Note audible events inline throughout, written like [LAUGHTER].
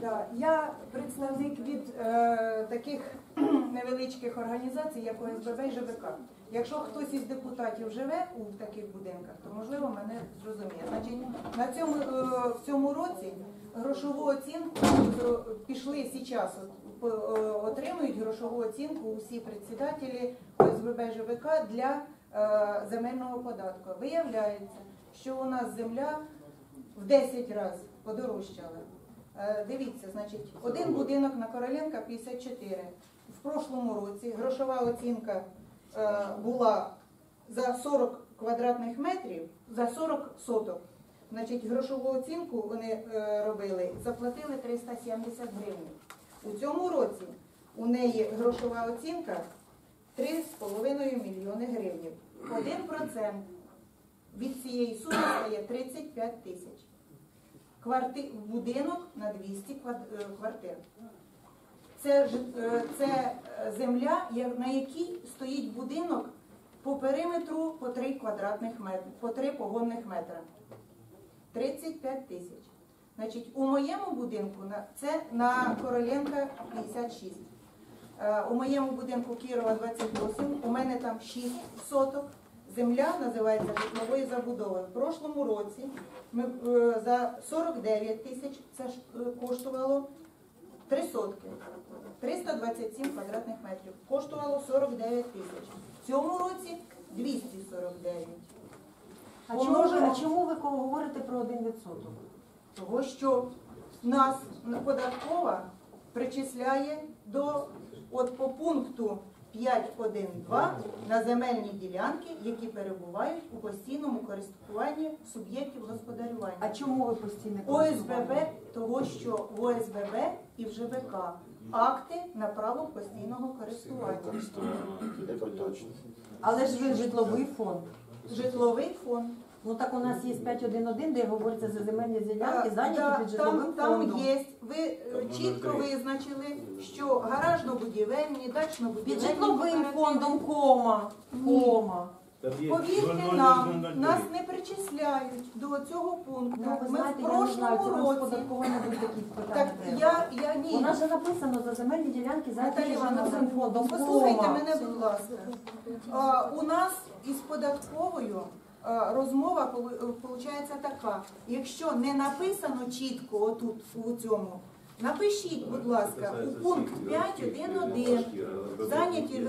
Да, я представник від е, таких [CLEARS THROAT] невеличких організацій, як ОСББ і ЖБК. Якщо хтось із депутатів живе у таких будинках, то можливо мене зрозуміє. Значить, на цьому е, в цьому році грошову оцінку пішли зараз, е, отримують грошову оцінку усі председателі ОСББ ЖБК для е, земельного податку. Виявляється, що у нас земля в 10 разів подорожчала. Е, Дивіться, значить, один будинок на Короленка 54. В прошлому році грошова оцінка е, була за 40 квадратних метрів, за 40 соток. Значить, грошову оцінку вони е, робили, заплатили 370 гривень. У цьому році у неї грошова оцінка 3,5 мільйони гривень. 1% від цієї суми стає 35 тисяч. Кварти... Будинок на 200 е, квартир. Це, е, це е, земля, на якій стоїть будинок по периметру по 3 квадратних метри, по 3 погонних метра. 35 тисяч. Значить, у моєму будинку це на Короленка 56. Е, У моєму будинку Кірова 28, у мене там 6 соток. Земля називається житлової забудови. В прошлому році ми е, за 49 тисяч це ж е, коштувало 3 сотки. 327 квадратних метрів. Коштувало 49 тисяч. В цьому році 249. А чому, ви, Помножимо. а чому ви говорите про 1%? Того, що нас податкова причисляє до от по пункту 5.1.2 на земельні ділянки, які перебувають у постійному користуванні суб'єктів господарювання. А чому ви постійне ОСББ, того що в ОСББ і в ЖБК акти на право постійного користування. Але ж ви житловий фонд. Житловий фонд. Ну так у нас є 5.1.1, де говориться за земельні ділянки, А, зайняті да, під житловим там, там фондом. є, ви е, чітко визначили, що гаражно-будівельні, дачно-будівельні Під житловим кооперативи- фондом кома. Кома. Повірте нам, нас не причисляють до цього пункту. Ну, ви Ми знаєте, в я не знаю, це прошлому році. податковими будуть такі Так треба. я, я У ні. нас же написано за земельні ділянки зайняті Наталія під житловим Івановна, фондом. послухайте Кома. мене, будь ласка. А, у нас із податковою розмова виходить така. Якщо не написано чітко отут у цьому, напишіть, будь ласка, у пункт 5.1.1 зайняті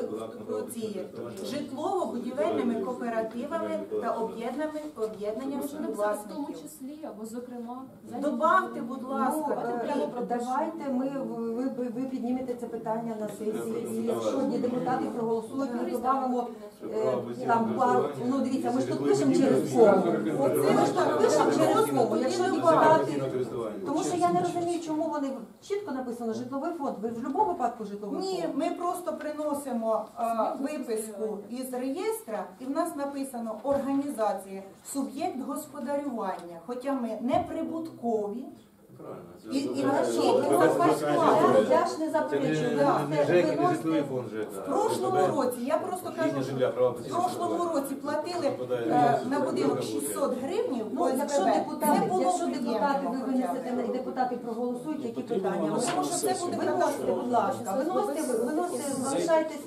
ці житлово-будівельними кооперативами та об'єднаними об'єднаннями написати в тому числі або зокрема. Добавте, будь Ну, ласка, е, давайте ми ви, ви, ви піднімете це питання на сесії. І якщо одні депутати проголосують, ми додамо е, там пару. Ну дивіться, ми ж тут пишемо через кому. Ми ж так пишемо пишемо через кому. Якщо депутати, тому що я не розумію, чому вони чітко написано житловий фонд. Ви в будь-якому випадку житловий Ні, фонд? ми просто приносимо а, виписку із реєстра, і в нас написано організація, суб'єкт господарювання, хоча ми не прибуткові. І, і наші зарплати. Я ж не заперечую. ви не, не не виносити-. В прошлому році, я просто кажу, що в прошлому році платили е, на будинок роботу. 600 гривень, Ну, якщо депутати, якщо депутати ви винесете на- і депутати проголосують, які питання? Тому що це буде катастрофа. будь ласка, виносите, ви- виносите, залишайтесь.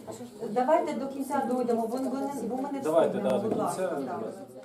Давайте до кінця дойдемо, бо, бо, бо ми не Давайте, встигнемо, да, до будь ласка. кінця. так.